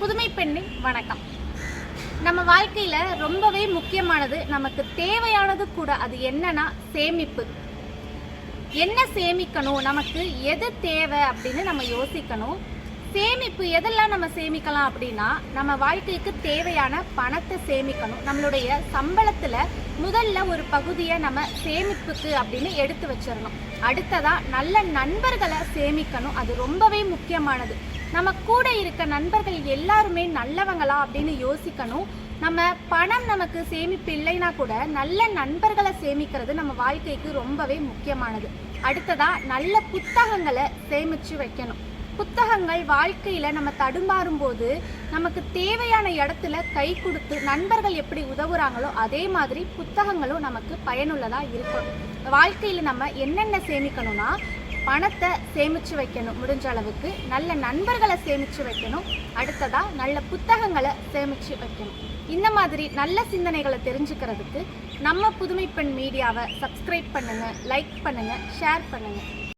புதுமை பெண்ணின் வணக்கம். நம்ம வாழ்க்கையில ரொம்பவே முக்கியமானது நமக்கு தேவையானது கூட அது என்னன்னா சேமிப்பு. என்ன சேமிக்கணும்? நமக்கு எது தேவை அப்படின்னு நம்ம யோசிக்கணும். சேமிப்பு எதெல்லாம் நம்ம சேமிக்கலாம் அப்படின்னா நம்ம வாழ்க்கைக்கு தேவையான பணத்தை சேமிக்கணும். நம்மளுடைய சம்பளத்துல முதல்ல ஒரு பகுதியை நம்ம சேமிப்புக்கு அப்படின்னு எடுத்து வச்சிடணும். அடுத்ததா நல்ல நண்பர்களை சேமிக்கணும். அது ரொம்பவே முக்கியமானது. நம்ம கூட இருக்க நண்பர்கள் எல்லாருமே நல்லவங்களா அப்படின்னு யோசிக்கணும். நம்ம பணம் நமக்கு சேமிப்பு இல்லைன்னா கூட நல்ல நண்பர்களை சேமிக்கிறது நம்ம வாழ்க்கைக்கு ரொம்பவே முக்கியமானது. அடுத்ததா நல்ல புத்தகங்களை சேமிச்சு வைக்கணும். புத்தகங்கள் வாழ்க்கையில நம்ம தடுமாறும் போது நமக்கு தேவையான இடத்துல கை கொடுத்து நண்பர்கள் எப்படி உதவுறாங்களோ அதே மாதிரி புத்தகங்களும் நமக்கு பயனுள்ளதா இருக்கும் வாழ்க்கையில நம்ம என்னென்ன சேமிக்கணும்னா பணத்தை சேமித்து வைக்கணும். முடிஞ்ச அளவுக்கு நல்ல நண்பர்களை சேமித்து வைக்கணும். அடுத்ததாக நல்ல புத்தகங்களை சேமிச்சு வைக்கணும். இந்த மாதிரி நல்ல சிந்தனைகளை தெரிஞ்சுக்கிறதுக்கு நம்ம புதுமைப்பெண் மீடியாவை சப்ஸ்கிரைப் பண்ணுங்க லைக் பண்ணுங்க ஷேர் பண்ணுங்கள்